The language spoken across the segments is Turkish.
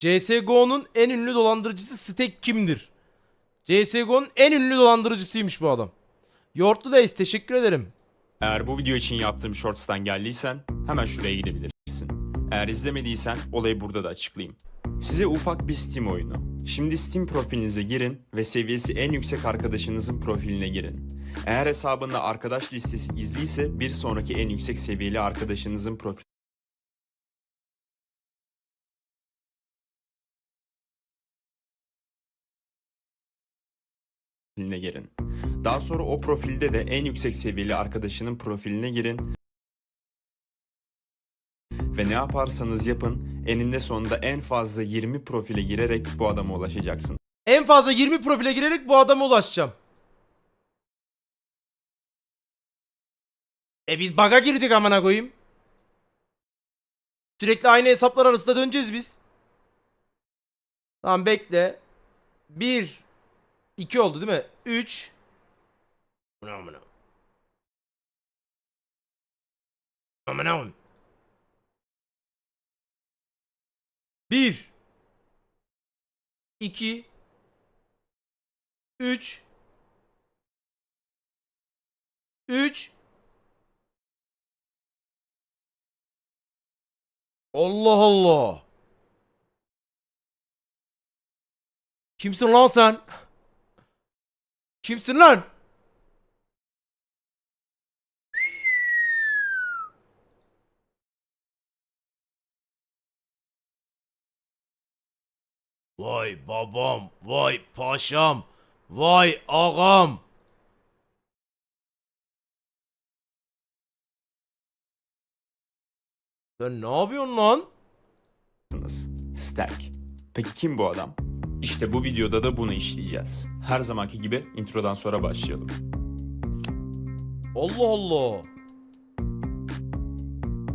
CSGO'nun en ünlü dolandırıcısı Stek kimdir? CSGO'nun en ünlü dolandırıcısıymış bu adam. Yoğurtlu Days teşekkür ederim. Eğer bu video için yaptığım shorts'tan geldiysen hemen şuraya gidebilirsin. Eğer izlemediysen olayı burada da açıklayayım. Size ufak bir Steam oyunu. Şimdi Steam profilinize girin ve seviyesi en yüksek arkadaşınızın profiline girin. Eğer hesabında arkadaş listesi gizliyse bir sonraki en yüksek seviyeli arkadaşınızın profiline girin. Daha sonra o profilde de en yüksek seviyeli arkadaşının profiline girin ve ne yaparsanız yapın eninde sonunda en fazla 20 profile girerek bu adama ulaşacaksın. En fazla 20 profile girerek bu adama ulaşacağım. E biz baga girdik amına koyayım. Sürekli aynı hesaplar arasında döneceğiz biz. Tamam bekle. 1 2 oldu değil mi? 3 Amına amına. Amına amına. 1 2 3 3 Allah Allah. Kimsin lan sen? Kimsin lan? Vay babam, vay paşam, vay ağam. Sen ne yapıyorsun lan? Stack. Peki kim bu adam? İşte bu videoda da bunu işleyeceğiz. Her zamanki gibi introdan sonra başlayalım. Allah Allah.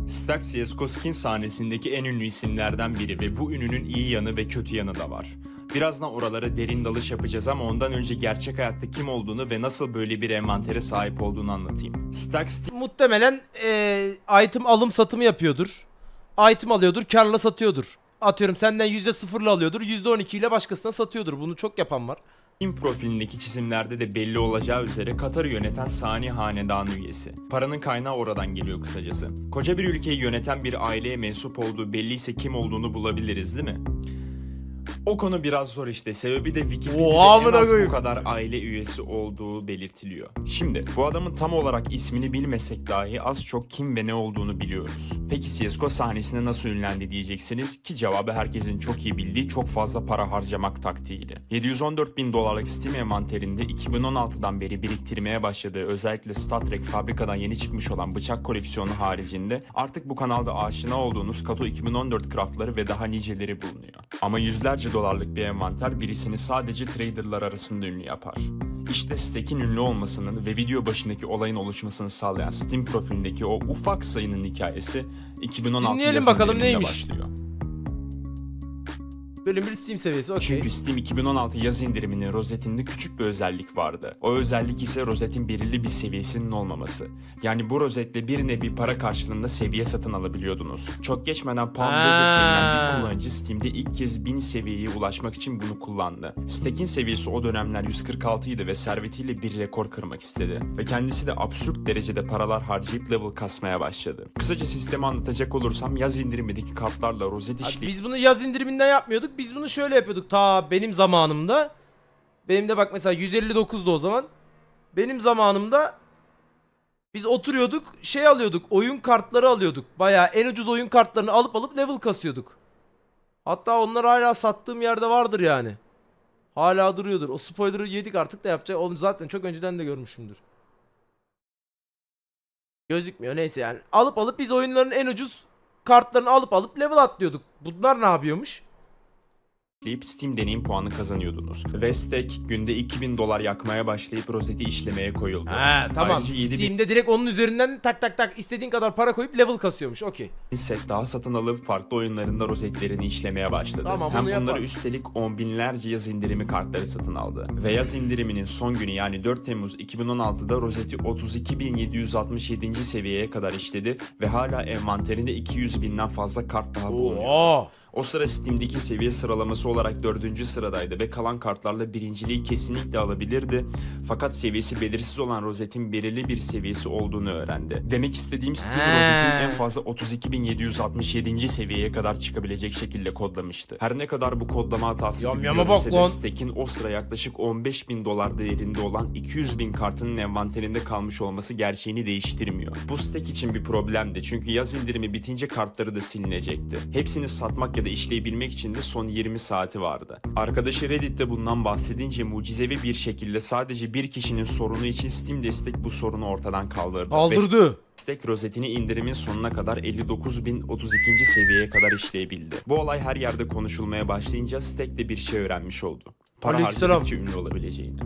Stack CSGO skin sahnesindeki en ünlü isimlerden biri ve bu ününün iyi yanı ve kötü yanı da var. Birazdan oralara derin dalış yapacağız ama ondan önce gerçek hayatta kim olduğunu ve nasıl böyle bir envantere sahip olduğunu anlatayım. Stack Steam Muhtemelen eee item alım satımı yapıyordur. Item alıyordur, karla satıyordur. Atıyorum senden %0'la alıyordur, %12 ile başkasına satıyordur. Bunu çok yapan var. profilindeki çizimlerde de belli olacağı üzere Katar'ı yöneten Sani Hanedanı üyesi. Paranın kaynağı oradan geliyor kısacası. Koca bir ülkeyi yöneten bir aileye mensup olduğu belliyse kim olduğunu bulabiliriz değil mi? O konu biraz zor işte. Sebebi de Wikipedia'da Oha, en az bu kadar aile üyesi olduğu belirtiliyor. Şimdi bu adamın tam olarak ismini bilmesek dahi az çok kim ve ne olduğunu biliyoruz. Peki CSGO sahnesinde nasıl ünlendi diyeceksiniz ki cevabı herkesin çok iyi bildiği çok fazla para harcamak taktiğiyle. 714 bin dolarlık Steam envanterinde 2016'dan beri biriktirmeye başladığı özellikle Star Trek fabrikadan yeni çıkmış olan bıçak koleksiyonu haricinde artık bu kanalda aşina olduğunuz Kato 2014 craftları ve daha niceleri bulunuyor. Ama yüzlerce dolarlık bir envanter birisini sadece traderlar arasında ünlü yapar. İşte Stack'in ünlü olmasının ve video başındaki olayın oluşmasını sağlayan Steam profilindeki o ufak sayının hikayesi 2016 Dinleyelim bakalım neymiş. başlıyor. Bölüm 1 Steam seviyesi okey. Çünkü Steam 2016 yaz indiriminin rozetinde küçük bir özellik vardı. O özellik ise rozetin belirli bir seviyesinin olmaması. Yani bu rozetle bir nevi para karşılığında seviye satın alabiliyordunuz. Çok geçmeden Palm. Desert denilen bir kullanıcı Steam'de ilk kez 1000 seviyeye ulaşmak için bunu kullandı. Stack'in seviyesi o dönemler 146 idi ve servetiyle bir rekor kırmak istedi. Ve kendisi de absürt derecede paralar harcayıp level kasmaya başladı. Kısaca sistemi anlatacak olursam yaz indirimindeki kartlarla rozet işleyip Biz bunu yaz indiriminden yapmıyorduk. Biz bunu şöyle yapıyorduk ta benim zamanımda. Benim de bak mesela 159'du o zaman. Benim zamanımda biz oturuyorduk şey alıyorduk oyun kartları alıyorduk. Baya en ucuz oyun kartlarını alıp alıp level kasıyorduk. Hatta onlar hala sattığım yerde vardır yani. Hala duruyordur. O spoiler'ı yedik artık da yapacak. Onu zaten çok önceden de görmüşümdür. Gözükmüyor neyse yani. Alıp alıp biz oyunların en ucuz kartlarını alıp alıp level atlıyorduk. Bunlar ne yapıyormuş? Yükleyip Steam deneyim puanı kazanıyordunuz. Ve Stack günde 2000 dolar yakmaya başlayıp rozeti işlemeye koyuldu. Ha tamam. Ayrıca 7000 Steam'de direkt onun üzerinden tak tak tak istediğin kadar para koyup level kasıyormuş. Okey. set daha satın alıp farklı oyunlarında rozetlerini işlemeye başladı. Tamam, Hem bunu bunları yapalım. üstelik on binlerce yaz indirimi kartları satın aldı. Ve yaz indiriminin son günü yani 4 Temmuz 2016'da rozeti 32.767. seviyeye kadar işledi ve hala envanterinde 200 binden fazla kart daha bulunuyor. Oo. O sıra Steam'deki seviye sıralaması olarak dördüncü sıradaydı ve kalan kartlarla birinciliği kesinlikle alabilirdi. Fakat seviyesi belirsiz olan rozetin belirli bir seviyesi olduğunu öğrendi. Demek istediğim Steam He. rozetin en fazla 32.767. seviyeye kadar çıkabilecek şekilde kodlamıştı. Her ne kadar bu kodlama hatası Yam gibi görünse de. Stack'in o sıra yaklaşık 15.000 dolar değerinde olan 200.000 kartının envanterinde kalmış olması gerçeğini değiştirmiyor. Bu Stack için bir problemdi çünkü yaz indirimi bitince kartları da silinecekti. Hepsini satmak ya da işleyebilmek için de son 20 saati vardı. Arkadaşı Reddit'te bundan bahsedince mucizevi bir şekilde sadece bir kişinin sorunu için Steam destek bu sorunu ortadan kaldırdı. Ve Kaldırdı. Stack rozetini indirimin sonuna kadar 59.032. seviyeye kadar işleyebildi. Bu olay her yerde konuşulmaya başlayınca Stack de bir şey öğrenmiş oldu. Para Aleykümselam. harcadıkça ünlü olabileceğini.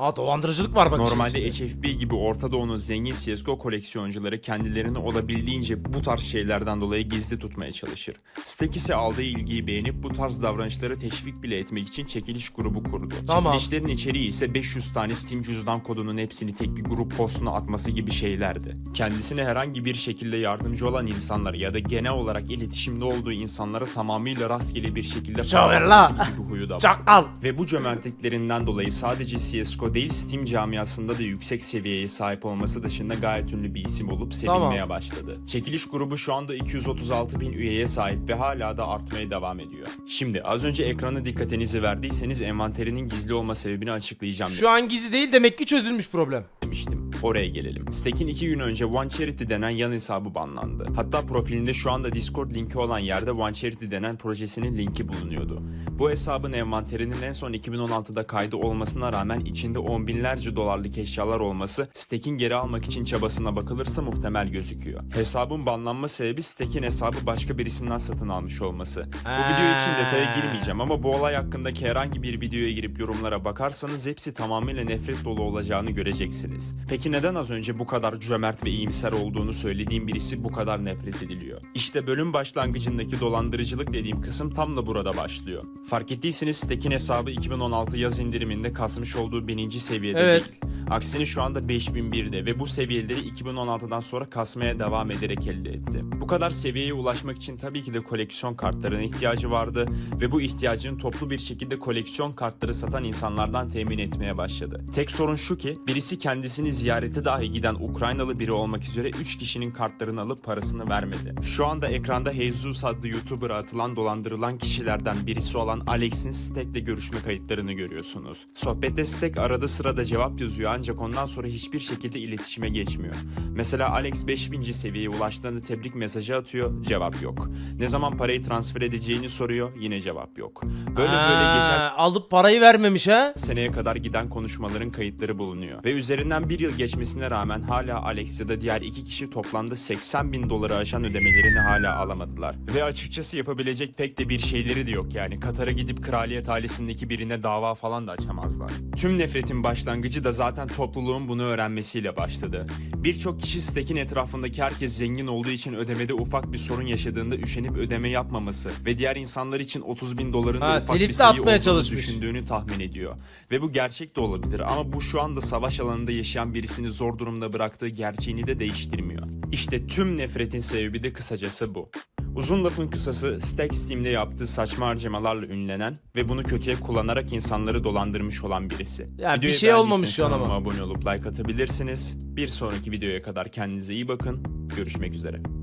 Aa dolandırıcılık var bak. Normalde içinde. HFB gibi Orta Doğu'nun zengin CSGO koleksiyoncuları kendilerini olabildiğince bu tarz şeylerden dolayı gizli tutmaya çalışır. Stack ise aldığı ilgiyi beğenip bu tarz davranışları teşvik bile etmek için çekiliş grubu kurdu. Tamam. Çekilişlerin içeriği ise 500 tane Steam cüzdan kodunun hepsini tek bir grup postuna atması gibi şeylerdi. Kendisine herhangi bir şekilde yardımcı olan insanlar ya da genel olarak iletişimde olduğu insanlara tamamıyla rastgele bir şekilde para gibi huyu da var. Çakal. Ve bu cömertliklerinden dolayı sadece CSGO değil Steam camiasında da yüksek seviyeye sahip olması dışında gayet ünlü bir isim olup sevilmeye başladı. Çekiliş grubu şu anda 236 bin üyeye sahip ve hala da artmaya devam ediyor. Şimdi az önce ekrana dikkatinizi verdiyseniz envanterinin gizli olma sebebini açıklayacağım Şu an gizli değil demek ki çözülmüş problem. demiştim. Oraya gelelim. Stack'in 2 gün önce One Charity denen yan hesabı banlandı. Hatta profilinde şu anda Discord linki olan yerde One Charity denen projesinin linki bulunuyordu. Bu hesabın envanterinin en son 2016'da kaydı olmasına rağmen içinde on binlerce dolarlık eşyalar olması Stack'in geri almak için çabasına bakılırsa muhtemel gözüküyor. Hesabın banlanma sebebi Stack'in hesabı başka birisinden satın almış olması. Bu video için detaya girmeyeceğim ama bu olay hakkındaki herhangi bir videoya girip yorumlara bakarsanız hepsi tamamıyla nefret dolu olacağını göreceksiniz. Peki neden az önce bu kadar cömert ve iyimser olduğunu söylediğim birisi bu kadar nefret ediliyor? İşte bölüm başlangıcındaki dolandırıcılık dediğim kısım tam da burada başlıyor. Fark ettiyseniz Stack'in hesabı 2016 yaz indiriminde kasmış olduğu bininci seviyede Evet. değil. Aksine şu anda 5001'de ve bu seviyeleri 2016'dan sonra kasmaya devam ederek elde etti. Bu kadar seviyeye ulaşmak için tabii ki de koleksiyon kartlarına ihtiyacı vardı ve bu ihtiyacını toplu bir şekilde koleksiyon kartları satan insanlardan temin etmeye başladı. Tek sorun şu ki birisi kendisini ziyarete dahi giden Ukraynalı biri olmak üzere 3 kişinin kartlarını alıp parasını vermedi. Şu anda ekranda Jesus adlı YouTuber'a atılan dolandırılan kişilerden birisi olan Alex'in Stack'le görüşme kayıtlarını görüyorsunuz. Sohbette Stack arada sırada cevap yazıyor ancak ondan sonra hiçbir şekilde iletişime geçmiyor. Mesela Alex 5000. seviyeye ulaştığında tebrik mesajı atıyor, cevap yok. Ne zaman parayı transfer edeceğini soruyor, yine cevap yok. Böyle böyle geçen Ha, Alıp parayı vermemiş ha. seneye kadar giden konuşmaların kayıtları bulunuyor. Ve üzerinden bir yıl geçmesine rağmen hala Alex ya da diğer iki kişi toplamda 80 bin doları aşan ödemelerini hala alamadılar. Ve açıkçası yapabilecek pek de bir şeyleri de yok yani. Katar'a gidip kraliyet ailesindeki birine dava falan da açamazlar. Tüm nefretin başlangıcı da zaten topluluğun bunu öğrenmesiyle başladı. Birçok kişi Stack'in etrafındaki herkes zengin olduğu için ödemede ufak bir sorun yaşadığında üşenip ödeme yapmaması ve diğer insanlar için 30 bin doların da Ha, ufak bir sayı atmaya olduğunu çalışmış. düşündüğünü tahmin ediyor. Ve bu gerçek de olabilir ama bu şu anda savaş alanında yaşayan birisini zor durumda bıraktığı gerçeğini de değiştirmiyor. İşte tüm nefretin sebebi de kısacası bu. Uzun lafın kısası Stack Steam'de yaptığı saçma harcamalarla ünlenen ve bunu kötüye kullanarak insanları dolandırmış olan birisi. Ya bir şey olmamış şu an ama. abone olup like atabilirsiniz. Bir sonraki videoya kadar kendinize iyi bakın. Görüşmek üzere.